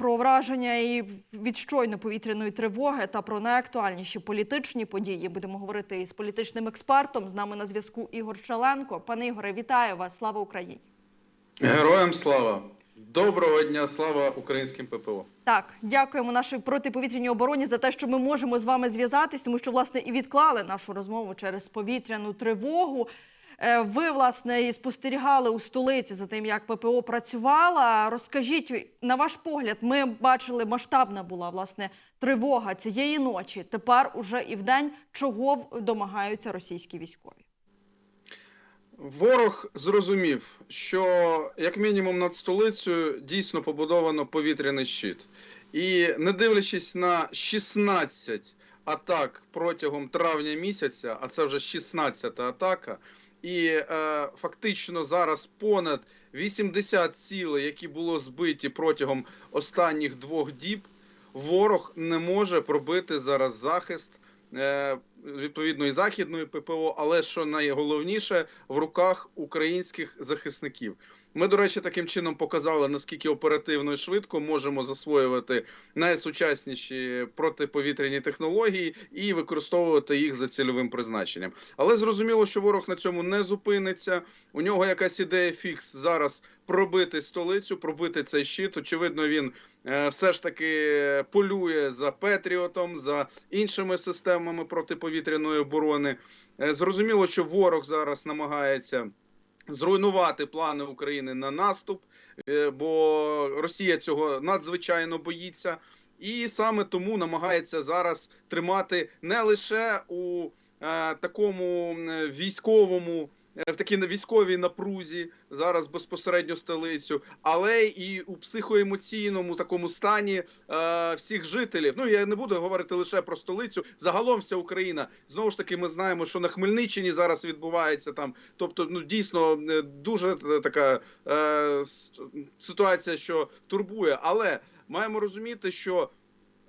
про враження і від щойно повітряної тривоги та про найактуальніші політичні події. Будемо говорити із політичним експертом. З нами на зв'язку Ігор Шаленко. Пане Ігоре, вітаю вас! Слава Україні! Героям слава! Доброго дня, слава українським ППО. Так, дякуємо нашій протиповітряній обороні за те, що ми можемо з вами зв'язатись, тому що власне і відклали нашу розмову через повітряну тривогу. Е, Ви власне і спостерігали у столиці за тим, як ППО працювала. Розкажіть на ваш погляд, ми бачили, масштабна була власне тривога цієї ночі. Тепер уже і вдень чого домагаються російські військові. Ворог зрозумів, що як мінімум над столицею дійсно побудовано повітряний щит. І не дивлячись на 16 атак протягом травня місяця, а це вже 16-та атака, і е, фактично зараз понад 80 цілей, які було збиті протягом останніх двох діб, ворог не може пробити зараз захист. е, Відповідно, і західної ППО, але що найголовніше в руках українських захисників. Ми, до речі, таким чином показали наскільки оперативно і швидко можемо засвоювати найсучасніші протиповітряні технології і використовувати їх за цільовим призначенням. Але зрозуміло, що ворог на цьому не зупиниться. У нього якась ідея фікс зараз пробити столицю, пробити цей щит. Очевидно, він е, все ж таки полює за Петріотом, за іншими системами протиповітряної оборони. Е, Зрозуміло, що ворог зараз намагається зруйнувати плани України на наступ, е, бо Росія цього надзвичайно боїться. І саме тому намагається зараз тримати не лише у е, такому військовому, в такій військовій напрузі зараз безпосередньо столицю, але і у психоемоційному такому стані е, всіх жителів. Ну я не буду говорити лише про столицю. Загалом вся Україна знову ж таки. Ми знаємо, що на Хмельниччині зараз відбувається там. Тобто, ну дійсно е, дуже е, така е, ситуація, що турбує, але маємо розуміти, що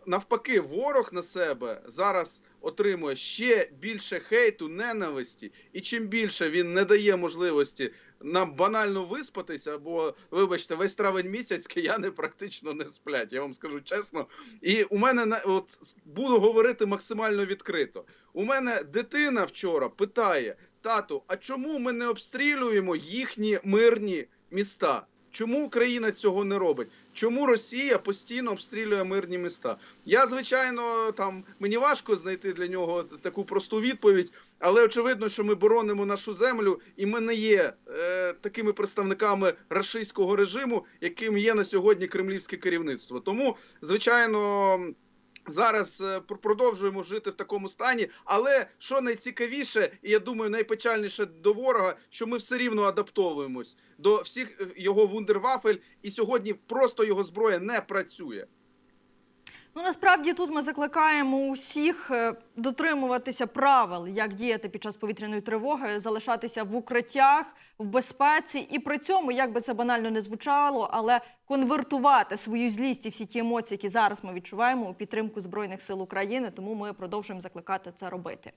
навпаки, ворог на себе зараз отримує ще більше хейту, ненависті, і чим більше він не дає можливості нам банально виспатися, бо, вибачте, весь травень місяць кияни практично не сплять. Я вам скажу чесно. І у мене от буду говорити максимально відкрито. У мене дитина вчора питає: тату, а чому ми не обстрілюємо їхні мирні міста? Чому Україна цього не робить? Чому Росія постійно обстрілює мирні міста? Я звичайно там мені важко знайти для нього таку просту відповідь, але очевидно, що ми боронимо нашу землю, і ми не є е, такими представниками рашистського режиму, яким є на сьогодні кремлівське керівництво. Тому, звичайно. Зараз е, продовжуємо жити в такому стані, але що найцікавіше, і я думаю, найпечальніше до ворога, що ми все рівно адаптовуємось до всіх е, його вундервафель, і сьогодні просто його зброя не працює. Ну насправді тут ми закликаємо усіх е, дотримуватися правил, як діяти під час повітряної тривоги, залишатися в укриттях, в безпеці, і при цьому, як би це банально не звучало, але конвертувати свою злість і всі ті емоції, які зараз ми відчуваємо у підтримку збройних сил України. Тому ми продовжуємо закликати це робити.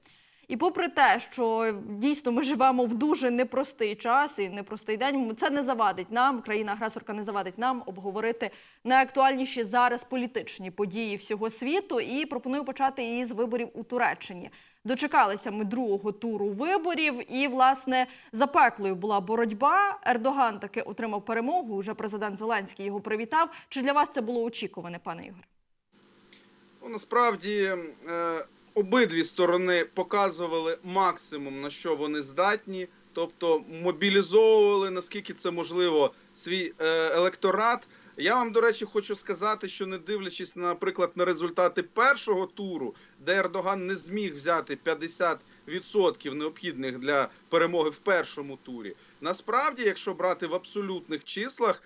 І попри те, що дійсно ми живемо в дуже непростий час і непростий день, це не завадить нам, країна-агресорка не завадить нам обговорити найактуальніші зараз політичні події всього світу. І пропоную почати із виборів у Туреччині. Дочекалися ми другого туру виборів, і власне запеклою була боротьба. Ердоган таки отримав перемогу. Уже президент Зеленський його привітав. Чи для вас це було очікуване, пане Ігор? Ну, насправді е, обидві сторони показували максимум на що вони здатні, тобто мобілізовували наскільки це можливо свій е, електорат. Я вам, до речі, хочу сказати, що не дивлячись, наприклад, на результати першого туру, де Ердоган не зміг взяти 50% необхідних для перемоги в першому турі. Насправді, якщо брати в абсолютних числах,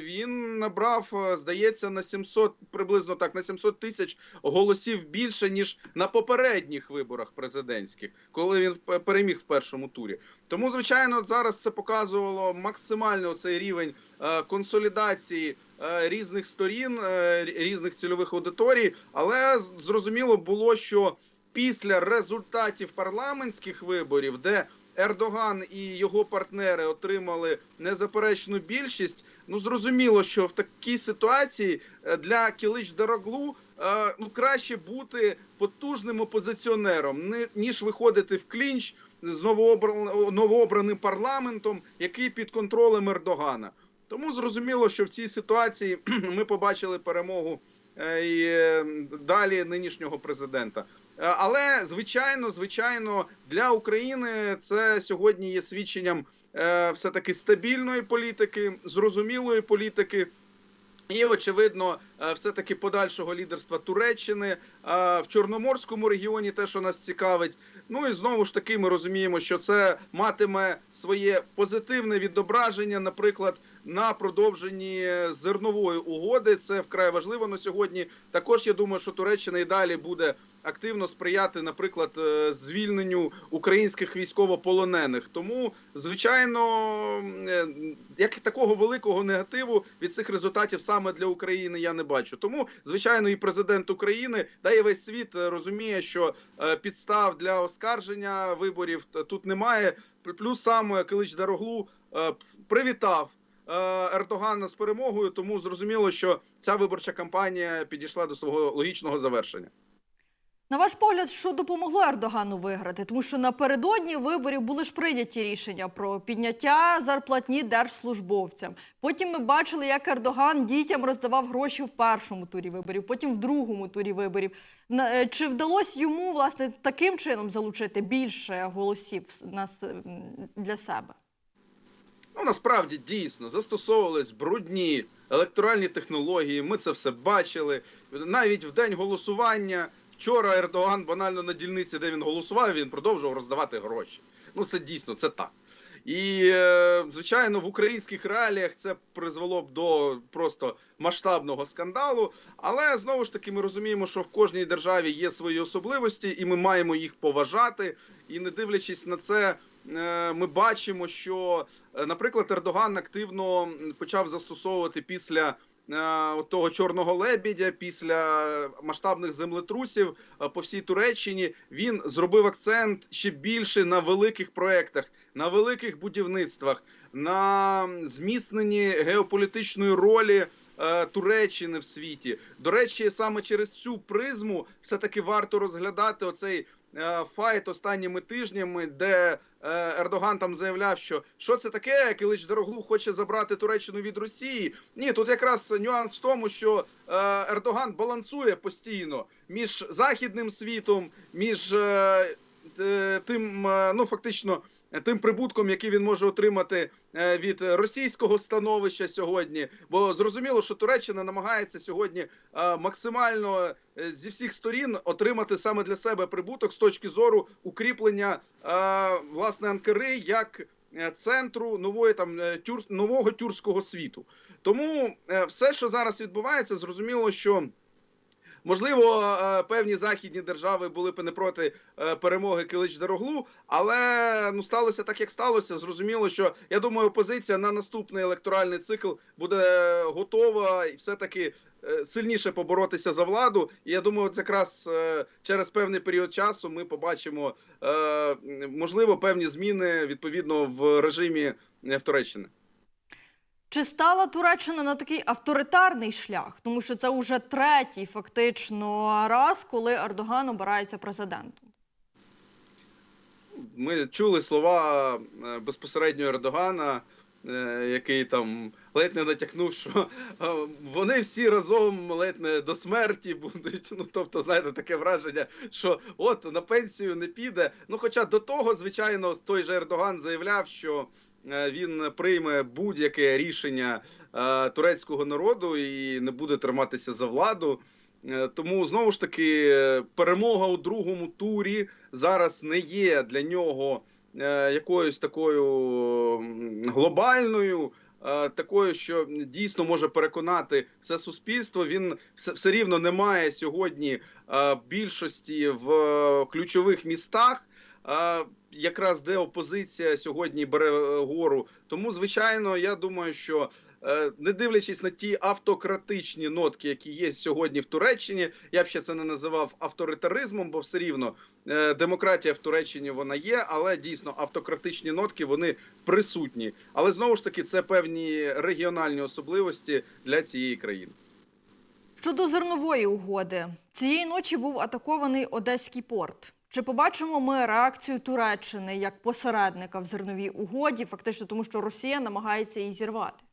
він набрав, е, здається, на 700, приблизно так, на 700 тисяч голосів більше ніж на попередніх виборах президентських, коли він переміг в першому турі. Тому, звичайно, зараз це показувало максимально цей рівень е, консолідації е, різних сторін, різних цільових аудиторій. Але зрозуміло було, що після результатів парламентських виборів, де Ердоган і його партнери отримали незаперечну більшість. Ну зрозуміло, що в такій ситуації е, для Кілич Дороглу е, ну краще бути потужним опозиціонером, ніж виходити в клінч з новообран- новообраним парламентом, який під контролем Ердогана. Тому зрозуміло, що в цій ситуації ми побачили перемогу е, і далі нинішнього президента. Е, Але звичайно, звичайно, для України це сьогодні є свідченням е, все таки стабільної політики, зрозумілої політики. І очевидно, е, все таки подальшого лідерства Туреччини в Чорноморському регіоні, те, що нас цікавить. Ну і знову ж таки, ми розуміємо, що це матиме своє позитивне відображення, наприклад, на продовженні зернової угоди. Це вкрай важливо на сьогодні. Також я думаю, що Туреччина і далі буде активно сприяти, наприклад, е, звільненню українських військовополонених. Тому, звичайно, е, як такого великого негативу від цих результатів саме для України я не бачу. Тому, звичайно, і президент України да і весь світ е, розуміє, що підстав для оскарження виборів тут немає. Плюс сам Килич Дороглу е, привітав. Ердогана з перемогою, тому зрозуміло, що ця виборча кампанія підійшла до свого логічного завершення. На ваш погляд, що допомогло Ердогану виграти? Тому що напередодні виборів були ж прийняті рішення про підняття зарплатні держслужбовцям. Потім ми бачили, як Ердоган дітям роздавав гроші в першому турі виборів, потім в другому турі виборів. Е, Чи вдалося йому власне таким чином залучити більше голосів на с- м, для себе? Ну, насправді дійсно застосовувались брудні електоральні технології. Ми це все бачили. Навіть в день голосування вчора Ердоган банально на дільниці, де він голосував, він продовжував роздавати гроші. Ну це дійсно це так. І е, звичайно, в українських реаліях це призвело б до просто масштабного скандалу. Але знову ж таки, ми розуміємо, що в кожній державі є свої особливості, і ми маємо їх поважати. І не дивлячись на це, е, ми бачимо, що, е, наприклад, Ердоган активно почав застосовувати після. Е, Того чорного лебідя після масштабних землетрусів е, по всій Туреччині він зробив акцент ще більше на великих проектах, на великих будівництвах, на зміцненні геополітичної ролі е, Туреччини в світі. До речі, саме через цю призму все таки варто розглядати оцей файт останніми тижнями, де е, Ердоган там заявляв, що що це таке, Килич Дороглу хоче забрати Туреччину від Росії. Ні, тут якраз нюанс в тому, що е, Ердоган балансує постійно між західним світом, між е, е, тим, е, ну фактично. Тим прибутком, який він може отримати е, від російського становища сьогодні, бо зрозуміло, що Туреччина намагається сьогодні е, максимально е, зі всіх сторін отримати саме для себе прибуток з точки зору укріплення власне Анкари як центру нової там тюр нового тюркського світу. Тому все, що зараз відбувається, зрозуміло, що. Можливо, е, певні західні держави були б не проти е, перемоги Килич Дороглу, але ну сталося так, як сталося. Зрозуміло, що я думаю, опозиція на наступний електоральний цикл буде готова і все таки е, сильніше поборотися за владу. І я думаю, от якраз через певний період часу ми побачимо можливо певні зміни відповідно в режимі в Туреччини. Чи стала Туреччина на такий авторитарний шлях? Тому що це вже третій фактично раз, коли Ердоган обирається президентом. Ми чули слова е, безпосередньо Ердогана, е, який там ледь не натякнув, що е, вони всі разом ледь не до смерті будуть. Ну тобто, знаєте, таке враження, що от на пенсію не піде. Ну, хоча до того, звичайно, той же Ердоган заявляв, що. Е, Він прийме будь-яке рішення е, турецького народу і не буде триматися за владу. Е, Тому знову ж таки перемога у другому турі зараз не є для нього якоюсь такою глобальною. Такою, що дійсно може переконати все суспільство, він все, все рівно не має сьогодні більшості в ключових містах, е, якраз де опозиція сьогодні бере е, гору. Тому, звичайно, я думаю, що е, не дивлячись на ті автократичні нотки, які є сьогодні в Туреччині, я б ще це не називав авторитаризмом, бо все рівно е, демократія в Туреччині вона є, але дійсно автократичні нотки вони присутні. Але знову ж таки, це певні регіональні особливості для цієї країни. Щодо зернової угоди, цієї ночі був атакований Одеський порт. Чи побачимо ми реакцію Туреччини як посередника в зерновій угоді, фактично тому, що Росія намагається її зірвати?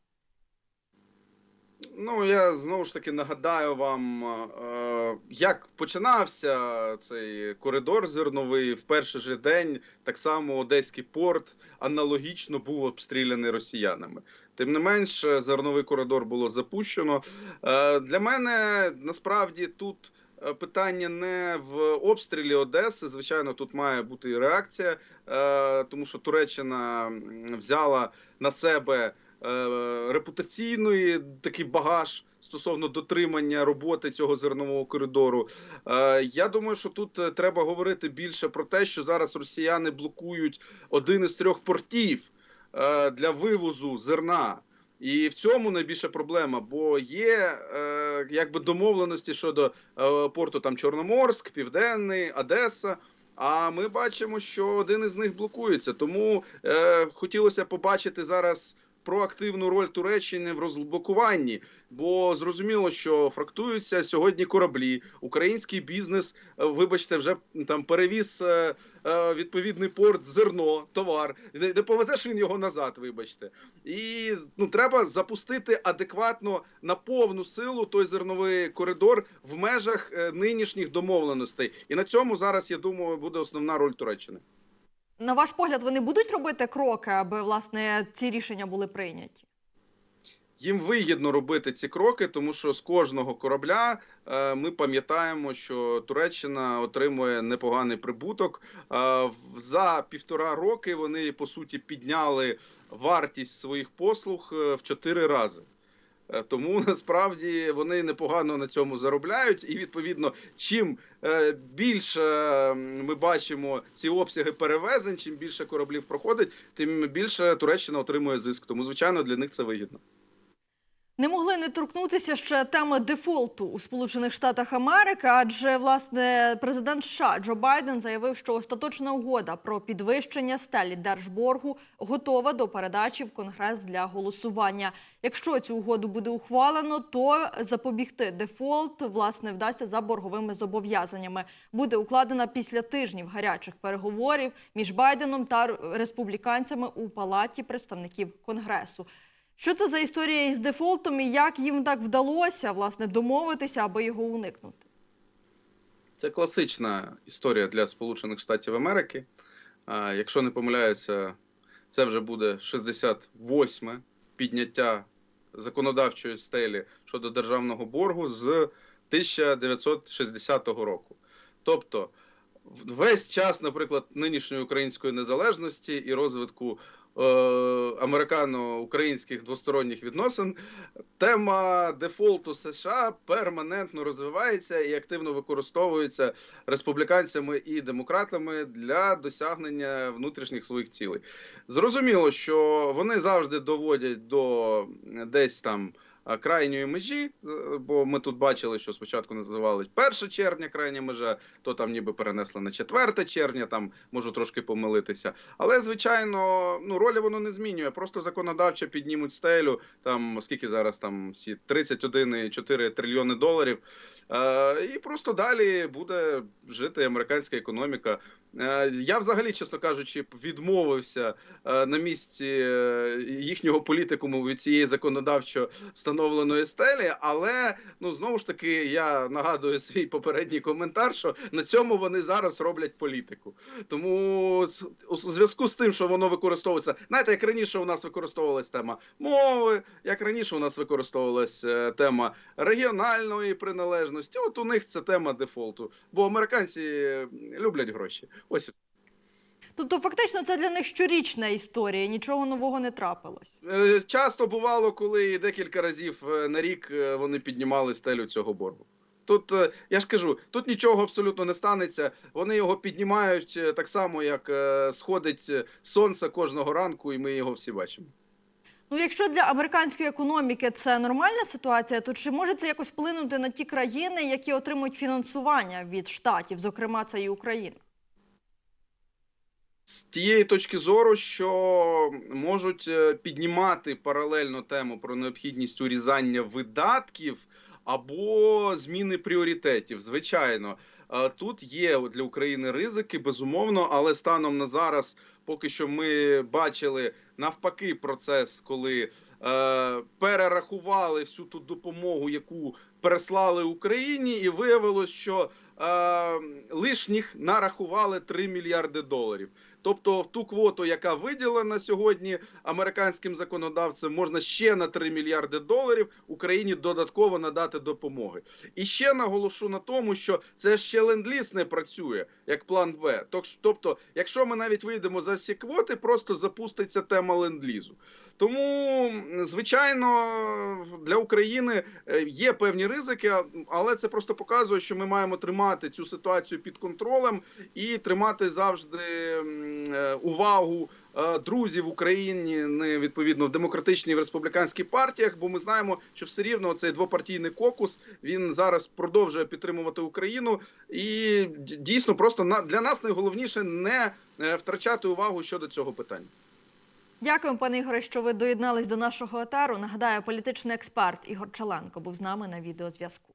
Ну, я знову ж таки нагадаю вам, е, як починався цей коридор зерновий в перший же день. Так само Одеський порт аналогічно був обстріляний росіянами. Тим не менш, зерновий коридор було запущено. Е, Для мене насправді тут питання не в обстрілі Одеси. Звичайно, тут має бути реакція, е, тому що Туреччина взяла на себе е, репутаційний такий багаж стосовно дотримання роботи цього зернового коридору. Е, Я думаю, що тут е, треба говорити більше про те, що зараз росіяни блокують один із трьох портів е, для вивозу зерна. І в цьому найбільша проблема, бо є е, якби домовленості щодо е, порту там Чорноморськ, Південний, Одеса. А ми бачимо, що один із них блокується. Тому е, хотілося побачити зараз проактивну роль Туреччини в розблокуванні, бо зрозуміло, що фрактуються сьогодні кораблі. Український бізнес, е, вибачте, вже там перевіз е, е, відповідний порт зерно, товар. Не повезеш він його назад, вибачте. І ну треба запустити адекватно на повну силу той зерновий коридор в межах нинішніх домовленостей. І на цьому зараз я думаю буде основна роль Туреччини. На ваш погляд, вони будуть робити кроки, аби власне ці рішення були прийняті? Їм вигідно робити ці кроки, тому що з кожного корабля е, ми пам'ятаємо, що Туреччина отримує непоганий прибуток. Е, За півтора роки вони по суті підняли вартість своїх послуг е, в чотири рази. Е, Тому насправді вони непогано на цьому заробляють, і відповідно, чим е, більше ми бачимо ці обсяги перевезень, чим більше кораблів проходить, тим більше Туреччина отримує зиск. Тому звичайно для них це вигідно. Не могли не торкнутися ще теми дефолту у Сполучених Штатах Америки, адже власне президент США Джо Байден заявив, що остаточна угода про підвищення стелі держборгу готова до передачі в Конгрес для голосування. Якщо цю угоду буде ухвалено, то запобігти дефолт власне вдасться за борговими зобов'язаннями. Буде укладена після тижнів гарячих переговорів між Байденом та республіканцями у палаті представників Конгресу. Що це за історія із дефолтом і як їм так вдалося власне домовитися, аби його уникнути? Це класична історія для Сполучених Штатів Америки. Якщо не помиляюся, це вже буде 68 підняття законодавчої стелі щодо державного боргу з 1960 року. Тобто, весь час, наприклад, нинішньої української незалежності і розвитку американо-українських двосторонніх відносин, тема дефолту США перманентно розвивається і активно використовується республіканцями і демократами для досягнення внутрішніх своїх цілей. Зрозуміло, що вони завжди доводять до десь там крайньої межі, е, бо ми тут бачили, що спочатку називали 1 червня крайня межа, то там ніби перенесли на 4 червня, там можу трошки помилитися. Але звичайно, ну ролі воно не змінює. Просто законодавчо піднімуть стелю. Там скільки зараз там ці 31,4 трильйони доларів. Е, і просто далі буде жити американська економіка. Е, я взагалі, чесно кажучи, відмовився е, на місці е, їхнього політикуму від цієї законодавчо встановленої стелі. Але ну знову ж таки я нагадую свій попередній коментар, що на цьому вони зараз роблять політику. Тому у зв'язку з тим, що воно використовується, знаєте, як раніше у нас використовувалась тема мови, як раніше у нас використовувалась тема регіональної приналежності. От у них це тема дефолту, бо американці люблять гроші. Ось Тобто, фактично, це для них щорічна історія, нічого нового не трапилось. Е, часто бувало, коли декілька разів е, на рік е, вони піднімали стелю цього боргу. Тут я ж кажу, тут нічого абсолютно не станеться. Вони його піднімають так само, як сходить сонце кожного ранку, і ми його всі бачимо. Ну, якщо для американської економіки це нормальна ситуація, то чи може це якось вплинути на ті країни, які отримують фінансування від штатів, зокрема це і Україна? З тієї точки зору, що можуть е, піднімати паралельно тему про необхідність урізання видатків або зміни пріоритетів. Звичайно, Е, тут є для України ризики, безумовно, але станом на зараз, поки що ми бачили навпаки процес, коли е, перерахували всю ту допомогу, яку переслали Україні, і виявилось, що е, лишніх нарахували 3 мільярди доларів. Тобто, в ту квоту, яка виділена сьогодні американським законодавцем, можна ще на 3 мільярди доларів Україні додатково надати допомоги. І ще наголошу на тому, що це ще ленд-ліз не працює як план. Тож- Тобто, якщо ми навіть вийдемо за всі квоти, просто запуститься тема ленд-лізу. Тому, звичайно, для України е, є певні ризики, але це просто показує, що ми маємо тримати цю ситуацію під контролем і тримати завжди е, увагу друзів в Україні відповідно в демократичній і в республіканській партіях, бо ми знаємо, що все рівно цей двопартійний кокус він зараз продовжує підтримувати Україну, і дійсно просто для нас найголовніше не е, втрачати увагу щодо цього питання. Дякуємо, пане Ігоре, що ви доєднались до нашого етеру. Нагадаю, політичний експерт Ігор Чаленко був з нами на відеозв'язку.